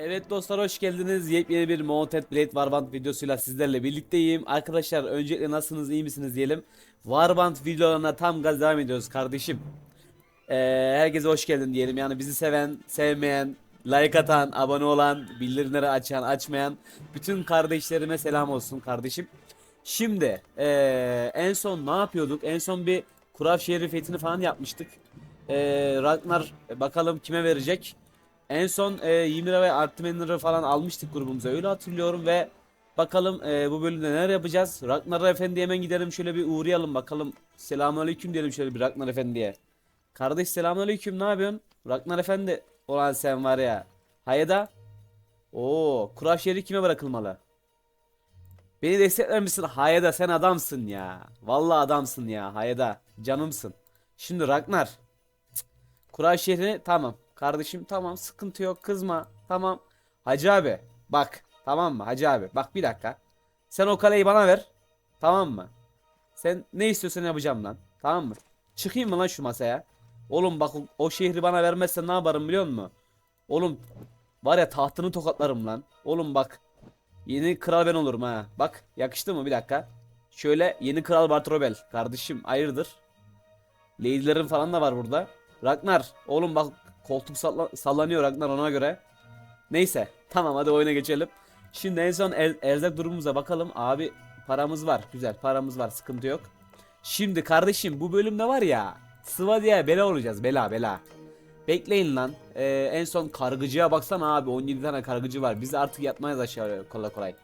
Evet dostlar hoş geldiniz. Yepyeni bir Mounted Blade Warband videosuyla sizlerle birlikteyim. Arkadaşlar öncelikle nasılsınız iyi misiniz diyelim. Warband videolarına tam gaz devam ediyoruz kardeşim. Ee, herkese hoş geldin diyelim. Yani bizi seven, sevmeyen, like atan, abone olan, bildirimleri açan, açmayan bütün kardeşlerime selam olsun kardeşim. Şimdi ee, en son ne yapıyorduk? En son bir Kurav şehri fethini falan yapmıştık. Ee, Ragnar bakalım kime verecek? En son e, 20 lira ve Artmenler'ı falan almıştık grubumuza öyle hatırlıyorum ve bakalım e, bu bölümde neler yapacağız. Ragnar Efendi'ye hemen gidelim şöyle bir uğrayalım bakalım. Selamünaleyküm diyelim şöyle bir Ragnar Efendi'ye. Kardeş selamünaleyküm ne yapıyorsun? Ragnar Efendi olan sen var ya. Hayda. Oo, Kuraş yeri kime bırakılmalı? Beni destekler misin? Hayda sen adamsın ya. Vallahi adamsın ya. Hayda canımsın. Şimdi Ragnar. Kuraş şehrini tamam. Kardeşim tamam sıkıntı yok kızma. Tamam. Hacı abi bak tamam mı Hacı abi bak bir dakika. Sen o kaleyi bana ver. Tamam mı? Sen ne istiyorsan yapacağım lan. Tamam mı? Çıkayım mı lan şu masaya? Oğlum bak o, o şehri bana vermezsen ne yaparım biliyor musun? Oğlum var ya tahtını tokatlarım lan. Oğlum bak. Yeni kral ben olurum ha. Bak yakıştı mı bir dakika. Şöyle yeni kral Bartrobel. Kardeşim hayırdır? Lady'lerin falan da var burada. Ragnar oğlum bak koltuk salla- sallanıyor Ragnar ona göre. Neyse tamam hadi oyuna geçelim. Şimdi en son er- erzak durumumuza bakalım. Abi paramız var güzel paramız var sıkıntı yok. Şimdi kardeşim bu bölümde var ya Svadia'ya bela olacağız bela bela. Bekleyin lan. Ee, en son kargıcıya baksana abi 17 tane kargıcı var. Biz artık yatmayız aşağı kolay kolay.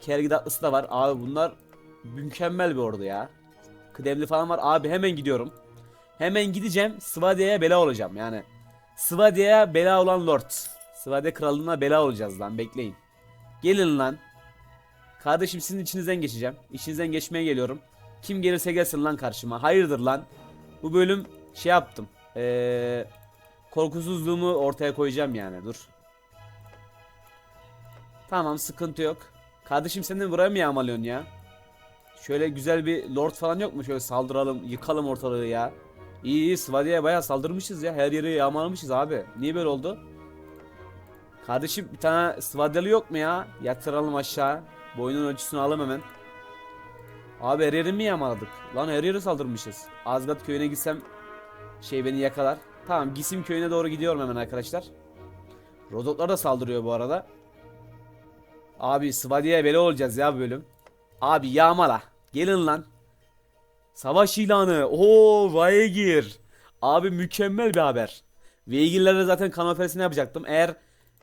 Kergidatlısı da var. Abi bunlar mükemmel bir ordu ya. Kıdemli falan var. Abi hemen gidiyorum. Hemen gideceğim. Svadia'ya bela olacağım yani. Svadia'ya bela olan lord. Svadia krallığına bela olacağız lan bekleyin. Gelin lan. Kardeşim sizin içinizden geçeceğim. İçinizden geçmeye geliyorum. Kim gelirse gelsin lan karşıma. Hayırdır lan. Bu bölüm şey yaptım. Ee, korkusuzluğumu ortaya koyacağım yani. Dur. Tamam sıkıntı yok. Kardeşim sen de buraya mı yağmalıyorsun ya? Şöyle güzel bir lord falan yok mu? Şöyle saldıralım, yıkalım ortalığı ya. İyi iyi Svadia'ya bayağı saldırmışız ya. Her yeri yağmalamışız abi. Niye böyle oldu? Kardeşim bir tane Svadyalı yok mu ya? Yatıralım aşağı. Boyunun ölçüsünü alalım hemen. Abi her yeri mi yağmaladık? Lan her yere saldırmışız. Azgat köyüne gitsem şey beni yakalar. Tamam Gisim köyüne doğru gidiyorum hemen arkadaşlar. Rodotlar da saldırıyor bu arada. Abi Svadia'ya bela olacağız ya bölüm. Abi yağmala. Gelin lan. Savaş ilanı. Oo Vaegir. Abi mükemmel bir haber. Veygirlere zaten kan operasını yapacaktım. Eğer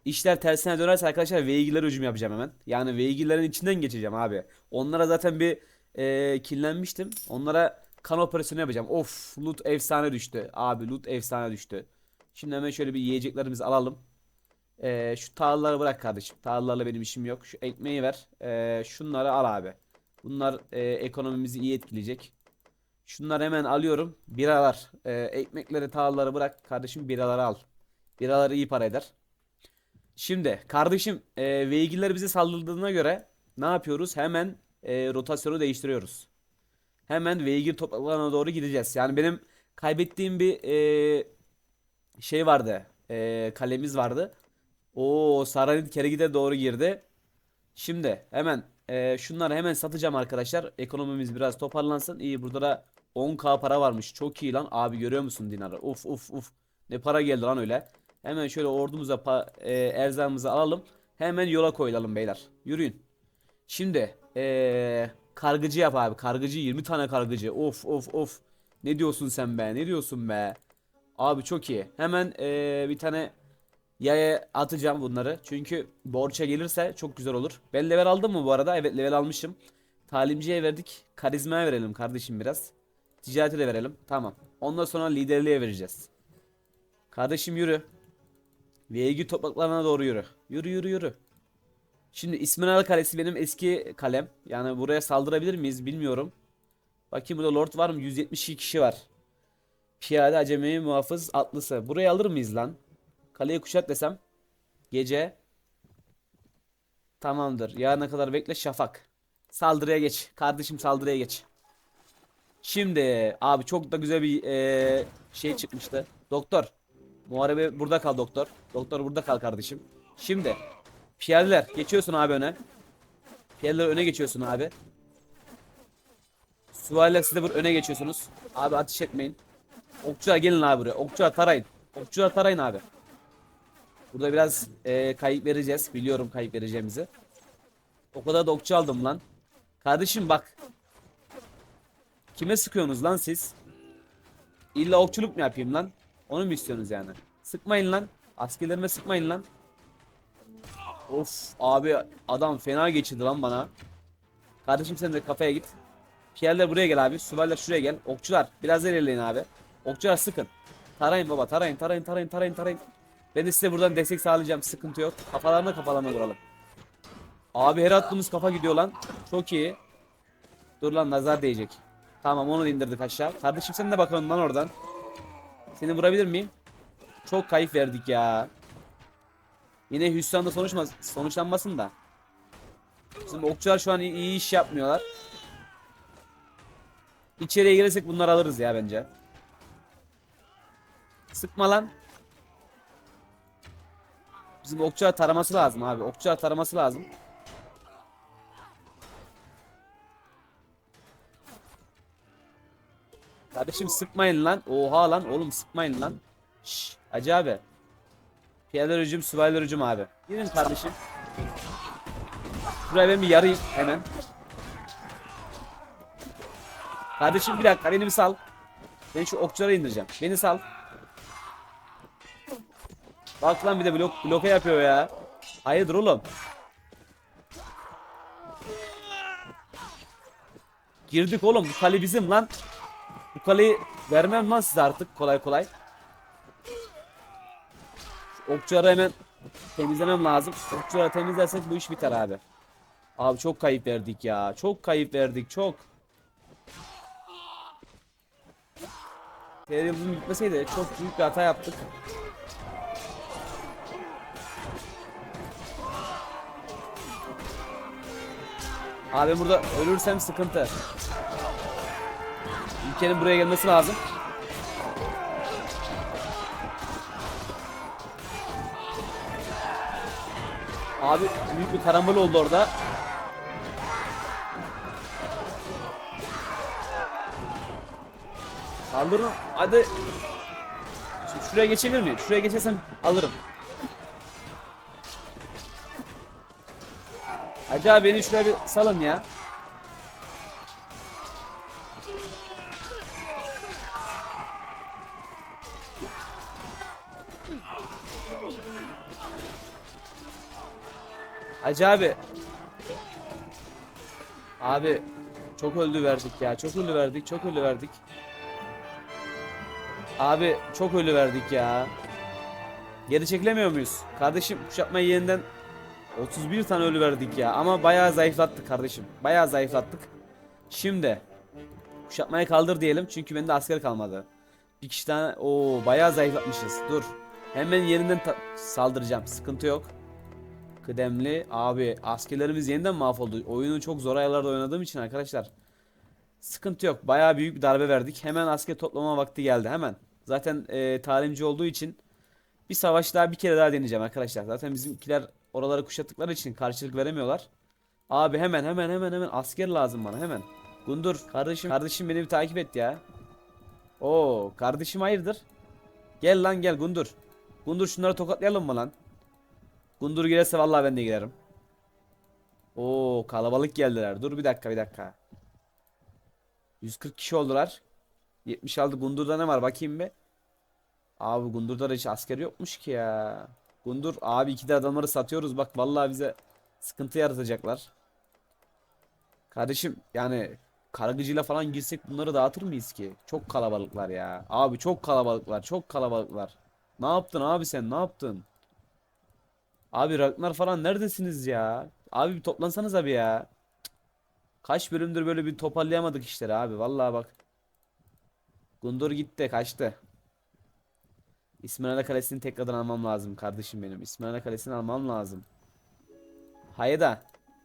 işler tersine dönerse arkadaşlar Veygirlere hücum yapacağım hemen. Yani Veygirlerin içinden geçeceğim abi. Onlara zaten bir e, kinlenmiştim. Onlara kan operasyonu yapacağım. Of loot efsane düştü. Abi loot efsane düştü. Şimdi hemen şöyle bir yiyeceklerimizi alalım. E, şu tahılları bırak kardeşim. Tahıllarla benim işim yok. Şu ekmeği ver. E, şunları al abi. Bunlar e, ekonomimizi iyi etkileyecek. Şunları hemen alıyorum. Biralar. E, ekmekleri, tahılları bırak. Kardeşim biraları al. Biraları iyi para eder. Şimdi kardeşim e, veygiller bize saldırdığına göre ne yapıyoruz? Hemen e, rotasyonu değiştiriyoruz. Hemen veygir topraklarına doğru gideceğiz. Yani benim kaybettiğim bir e, şey vardı. E, kalemiz vardı. O Saranit Kerigide doğru girdi. Şimdi hemen e, şunları hemen satacağım arkadaşlar. Ekonomimiz biraz toparlansın. İyi burada da 10k para varmış. Çok iyi lan. Abi görüyor musun dinarı? Uf uf uf. Ne para geldi lan öyle. Hemen şöyle ordumuza e, erzağımızı alalım. Hemen yola koyulalım beyler. Yürüyün. Şimdi e, kargıcı yap abi. Kargıcı 20 tane kargıcı. Of of of. Ne diyorsun sen be? Ne diyorsun be? Abi çok iyi. Hemen e, bir tane yaya atacağım bunları. Çünkü borça gelirse çok güzel olur. Ben level aldım mı bu arada? Evet level almışım. Talimciye verdik. Karizmaya verelim kardeşim biraz. Ticarete de verelim. Tamam. Ondan sonra liderliğe vereceğiz. Kardeşim yürü. Vergi topraklarına doğru yürü. Yürü yürü yürü. Şimdi İsmenal Kalesi benim eski kalem. Yani buraya saldırabilir miyiz bilmiyorum. Bakayım burada lord var mı? 172 kişi var. Piyade, acemi, muhafız, atlısı. Burayı alır mıyız lan? Kaleyi kuşat desem. Gece. Tamamdır. Yarına kadar bekle şafak. Saldırıya geç. Kardeşim saldırıya geç. Şimdi abi çok da güzel bir eee, şey çıkmıştı. Doktor. Muharebe burada kal doktor. Doktor burada kal kardeşim. Şimdi piyadeler geçiyorsun abi öne. Piyadeler öne geçiyorsun abi. Süvariler siz de bu- öne geçiyorsunuz. Abi ateş etmeyin. Okçular gelin abi buraya. Okçular tarayın. Okçular tarayın abi. Burada biraz e, kayıp vereceğiz. Biliyorum kayıp vereceğimizi. O kadar da okçu aldım lan. Kardeşim bak. Kime sıkıyorsunuz lan siz? İlla okçuluk mu yapayım lan? Onu mu istiyorsunuz yani? Sıkmayın lan. Askerlerime sıkmayın lan. Of abi adam fena geçirdi lan bana. Kardeşim sen de kafaya git. Pierre'ler buraya gel abi. Süvariler şuraya gel. Okçular biraz ilerleyin abi. Okçular sıkın. Tarayın baba tarayın tarayın tarayın tarayın tarayın. Ben de size buradan destek sağlayacağım. Sıkıntı yok. Kafalarına kafalarına vuralım. Abi her attığımız kafa gidiyor lan. Çok iyi. Dur lan nazar değecek. Tamam onu da indirdik aşağı. Kardeşim sen de bakalım lan oradan. Seni vurabilir miyim? Çok kayıp verdik ya. Yine Hüsran'da sonuçma, sonuçlanmasın da. Bizim okçular şu an iyi, iyi iş yapmıyorlar. İçeriye girersek bunları alırız ya bence. Sıkma lan. Bizim okçular taraması lazım abi. Okçular taraması lazım. Kardeşim sıkmayın lan. Oha lan oğlum sıkmayın lan. Şşş Hacı abi. Piyadeler hücum, süvariler hücum abi. Girin kardeşim. Buraya ben bir yarayım hemen. Kardeşim bir dakika beni bir sal. Ben şu okçuları indireceğim. Beni sal. Bak lan bir de blok bloke yapıyor ya. Hayırdır oğlum? Girdik oğlum bu kale bizim lan. Bu kaleyi vermem lan size artık kolay kolay. Şu okçuları hemen temizlemem lazım. Okçuları temizlersek bu iş biter abi. Abi çok kayıp verdik ya. Çok kayıp verdik çok. Eğer yıldızım gitmeseydi çok büyük bir hata yaptık. Abi burada ölürsem sıkıntı. Ülkenin buraya gelmesi lazım. Abi büyük bir karambol oldu orada. Saldırın. Hadi. Şimdi şuraya geçebilir miyim? Şuraya geçersem alırım. Hacı abi beni şuraya bir salın ya. Hacı abi. Abi çok öldü verdik ya. Çok ölü verdik. Çok ölü verdik. Abi çok ölü verdik ya. Geri çekilemiyor muyuz? Kardeşim kuşatmayı yeniden 31 tane ölü verdik ya. Ama bayağı zayıflattık kardeşim. Bayağı zayıflattık. Şimdi kuşatmayı kaldır diyelim. Çünkü bende asker kalmadı. Bir kişi tane o bayağı zayıflatmışız. Dur. Hemen yerinden saldıracağım. Sıkıntı yok. Kıdemli abi askerlerimiz yeniden mahvoldu. Oyunu çok zor ayarlarda oynadığım için arkadaşlar. Sıkıntı yok. Bayağı büyük bir darbe verdik. Hemen asker toplama vakti geldi. Hemen. Zaten e, talimci olduğu için bir savaş daha bir kere daha deneyeceğim arkadaşlar. Zaten bizimkiler oraları kuşattıkları için karşılık veremiyorlar. Abi hemen hemen hemen hemen asker lazım bana hemen. Gundur kardeşim kardeşim beni bir takip et ya. Oo kardeşim hayırdır? Gel lan gel Gundur. Gundur şunları tokatlayalım mı lan? Gundur gelirse vallahi ben de girerim. Oo kalabalık geldiler. Dur bir dakika bir dakika. 140 kişi oldular. 76 Gundur'da ne var bakayım bir. Abi Gundur'da da hiç asker yokmuş ki ya. Gundur abi iki de adamları satıyoruz bak vallahi bize sıkıntı yaratacaklar. Kardeşim yani kargıcıyla falan girsek bunları dağıtır mıyız ki? Çok kalabalıklar ya. Abi çok kalabalıklar çok kalabalıklar. Ne yaptın abi sen ne yaptın? Abi Ragnar falan neredesiniz ya? Abi bir toplansanız abi ya. Kaç bölümdür böyle bir toparlayamadık işleri abi. Vallahi bak. Gundur gitti, kaçtı. İsmaila Kalesi'ni tekrardan almam lazım kardeşim benim. İsmaila Kalesi'ni almam lazım. Hayda.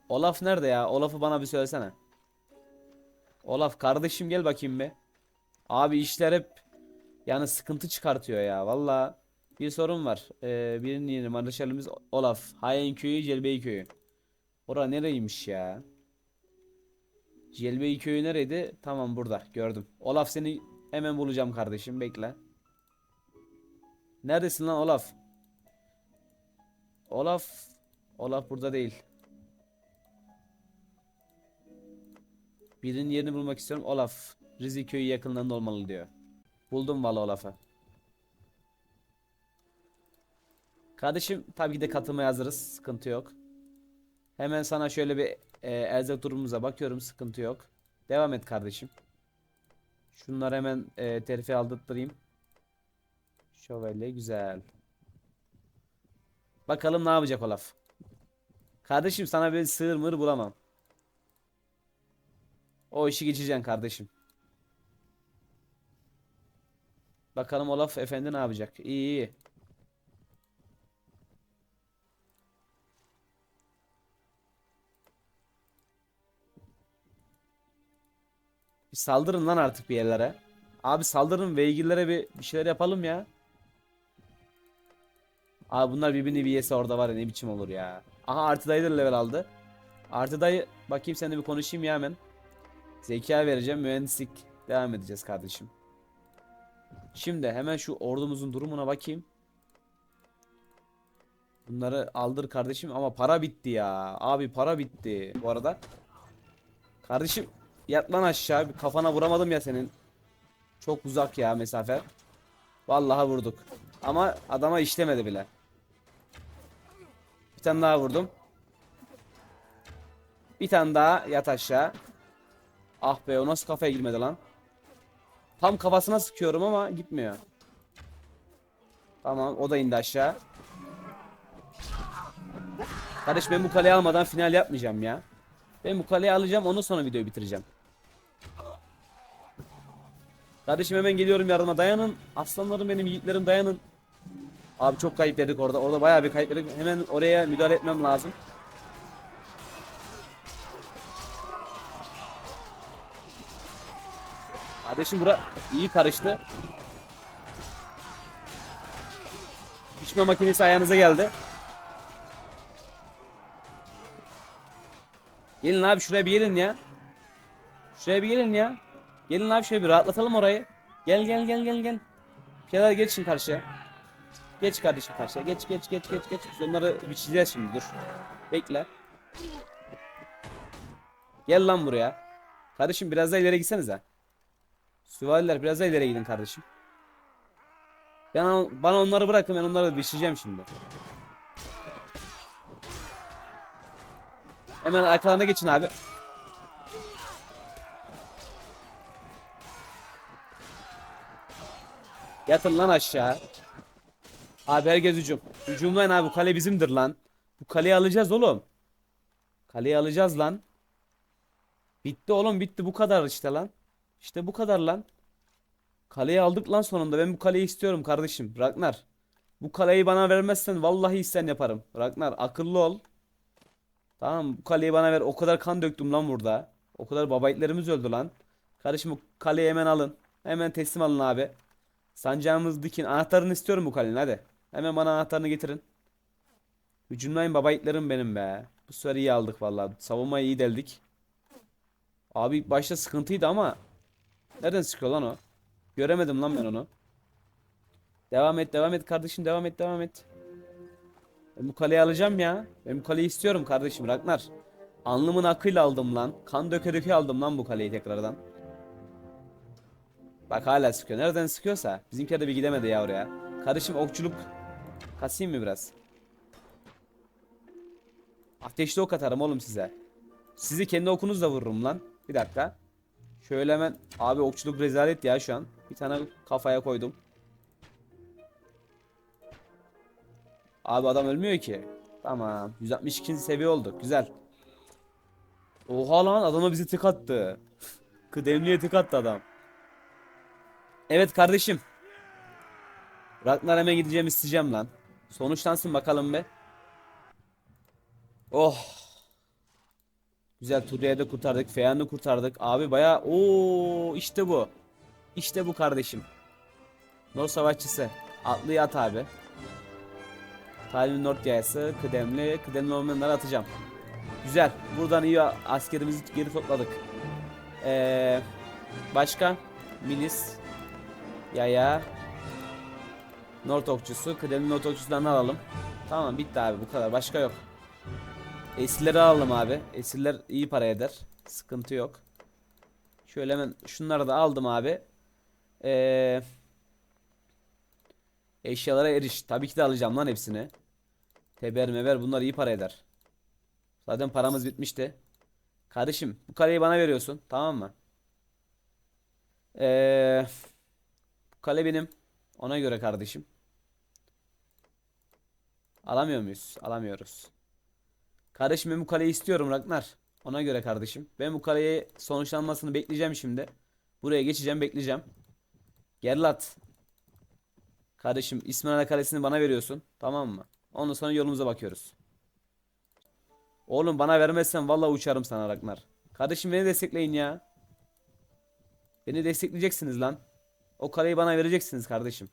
Olaf nerede ya? Olaf'ı bana bir söylesene. Olaf kardeşim gel bakayım be. Abi işler hep yani sıkıntı çıkartıyor ya. Vallahi Bir sorun var. Ee, birinin yeni marşalımız Olaf. Hayen köyü, Celbey köyü. Ora nereymiş ya? Celbey köyü nereydi? Tamam burada gördüm. Olaf seni hemen bulacağım kardeşim bekle. Neredesin lan Olaf? Olaf Olaf burada değil. Birinin yerini bulmak istiyorum. Olaf. Rize köyü yakınlarında olmalı diyor. Buldum valla Olaf'ı. Kardeşim tabii ki de katılmaya hazırız. Sıkıntı yok. Hemen sana şöyle bir e, erzak durumumuza bakıyorum. Sıkıntı yok. Devam et kardeşim. Şunları hemen e, terfi aldırtayım. Şövalye güzel. Bakalım ne yapacak Olaf. Kardeşim sana bir sığır mır bulamam. O işi geçeceksin kardeşim. Bakalım Olaf efendi ne yapacak. İyi iyi. Bir saldırın lan artık bir yerlere. Abi saldırın beygirlere bir, bir şeyler yapalım ya. Abi bunlar birbirini bir yese orada var ya ne biçim olur ya. Aha Artı dayı da level aldı. Artı dayı bakayım seninle bir konuşayım ya hemen. Zeka vereceğim mühendislik devam edeceğiz kardeşim. Şimdi hemen şu ordumuzun durumuna bakayım. Bunları aldır kardeşim ama para bitti ya. Abi para bitti bu arada. Kardeşim yat lan aşağı. Bir kafana vuramadım ya senin. Çok uzak ya mesafe. Vallahi vurduk. Ama adama işlemedi bile. Bir tane daha vurdum. Bir tane daha yat aşağı. Ah be o nasıl kafaya girmedi lan. Tam kafasına sıkıyorum ama gitmiyor. Tamam o da indi aşağı. Kardeş ben bu kaleyi almadan final yapmayacağım ya. Ben bu kaleyi alacağım ondan sonra videoyu bitireceğim. Kardeşim hemen geliyorum yardıma dayanın. Aslanlarım benim yiğitlerim dayanın. Abi çok kayıp yedik orada. Orada bayağı bir kayıp yedik. Hemen oraya müdahale etmem lazım. Kardeşim bura iyi karıştı. Pişme makinesi ayağınıza geldi. Gelin abi şuraya bir gelin ya. Şuraya bir gelin ya. Gelin abi şöyle bir rahatlatalım orayı. Gel gel gel gel gel. Piyadeler geçin karşıya. Geç kardeşim karşıya. Geç geç geç geç geç. Biz onları biçeceğiz şimdi dur. Bekle. Gel lan buraya. Kardeşim biraz daha ileri gitsenize. Süvariler biraz daha ileri gidin kardeşim. Ben bana onları bırakın ben onları biçeceğim şimdi. Hemen arkalarına geçin abi. Yatın lan aşağı. Abi herkes hücum. Hücumlayın abi bu kale bizimdir lan. Bu kaleyi alacağız oğlum. Kaleyi alacağız lan. Bitti oğlum bitti bu kadar işte lan. İşte bu kadar lan. Kaleyi aldık lan sonunda. Ben bu kaleyi istiyorum kardeşim. Ragnar. Bu kaleyi bana vermezsen vallahi isten yaparım. Ragnar akıllı ol. Tamam bu kaleyi bana ver. O kadar kan döktüm lan burada. O kadar babayitlerimiz öldü lan. Kardeşim bu kaleyi hemen alın. Hemen teslim alın abi. Sancağımız dikin. Anahtarını istiyorum bu kalenin hadi. Hemen bana anahtarını getirin. Hücumlayın babayitlerim benim be. Bu sefer iyi aldık vallahi. Savunmayı iyi deldik. Abi başta sıkıntıydı ama nereden sıkıyor lan o? Göremedim lan ben onu. Devam et, devam et kardeşim, devam et, devam et. Ben bu kaleyi alacağım ya. Ben bu kaleyi istiyorum kardeşim Ragnar. Alnımın akıyla aldım lan. Kan döke döke aldım lan bu kaleyi tekrardan. Bak hala sıkıyor. Nereden sıkıyorsa. Bizimkiler de bir gidemedi ya oraya. Kardeşim okçuluk kasayım mı biraz? Ateşli ok atarım oğlum size. Sizi kendi okunuzla vururum lan. Bir dakika. Şöyle hemen abi okçuluk rezalet ya şu an. Bir tane kafaya koydum. Abi adam ölmüyor ki. Tamam. 162. seviye olduk. Güzel. Oha lan adama bizi tık attı. Kıdemliye tık attı adam. Evet kardeşim. Ragnar hemen gideceğim isteyeceğim lan. Sonuçlansın bakalım be. Oh. Güzel Turiye'yi de kurtardık. Feyan'ı kurtardık. Abi baya ooo işte bu. İşte bu kardeşim. Nor savaşçısı. Atlıyı at abi. Kalbin Nord yayası, kıdemli, kıdemli olmayanları atacağım. Güzel. Buradan iyi askerimizi geri topladık. Ee, başka? Milis, yaya, Nord okçusu, kıdemli Nord okçusundan alalım. Tamam bitti abi bu kadar. Başka yok. Esirleri alalım abi. Esirler iyi para eder. Sıkıntı yok. Şöyle hemen şunları da aldım abi. Ee, eşyalara eriş. Tabii ki de alacağım lan hepsini. Teber meber bunlar iyi para eder. Zaten paramız bitmişti. Kardeşim bu kaleyi bana veriyorsun. Tamam mı? Ee, bu kale benim. Ona göre kardeşim. Alamıyor muyuz? Alamıyoruz. Kardeşim ben bu kaleyi istiyorum Ragnar. Ona göre kardeşim. Ben bu kaleyi sonuçlanmasını bekleyeceğim şimdi. Buraya geçeceğim bekleyeceğim. Gerlat. Kardeşim İsmail Kalesi'ni bana veriyorsun. Tamam mı? Ondan sonra yolumuza bakıyoruz. Oğlum bana vermezsen vallahi uçarım sana Ragnar. Kardeşim beni destekleyin ya. Beni destekleyeceksiniz lan. O kaleyi bana vereceksiniz kardeşim.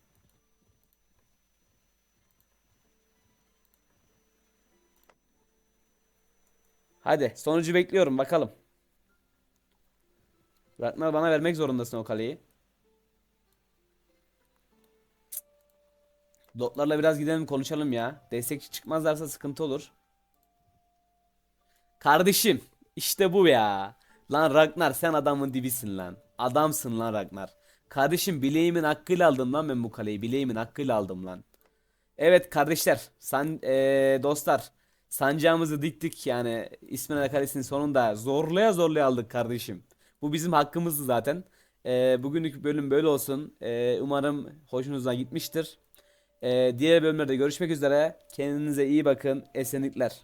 Hadi sonucu bekliyorum bakalım. Ragnar bana vermek zorundasın o kaleyi. Dotlarla biraz gidelim konuşalım ya. Destekçi çıkmazlarsa sıkıntı olur. Kardeşim işte bu ya. Lan Ragnar sen adamın dibisin lan. Adamsın lan Ragnar. Kardeşim bileğimin hakkıyla aldım lan ben bu kaleyi. Bileğimin hakkıyla aldım lan. Evet kardeşler, san, eee, dostlar, sancağımızı diktik yani İsmail Kalesi'nin sonunda zorlaya zorlaya aldık kardeşim. Bu bizim hakkımızdı zaten. Eee, bugünlük bölüm böyle olsun. Eee, umarım hoşunuza gitmiştir. Eee, diğer bölümlerde görüşmek üzere. Kendinize iyi bakın. Esenlikler.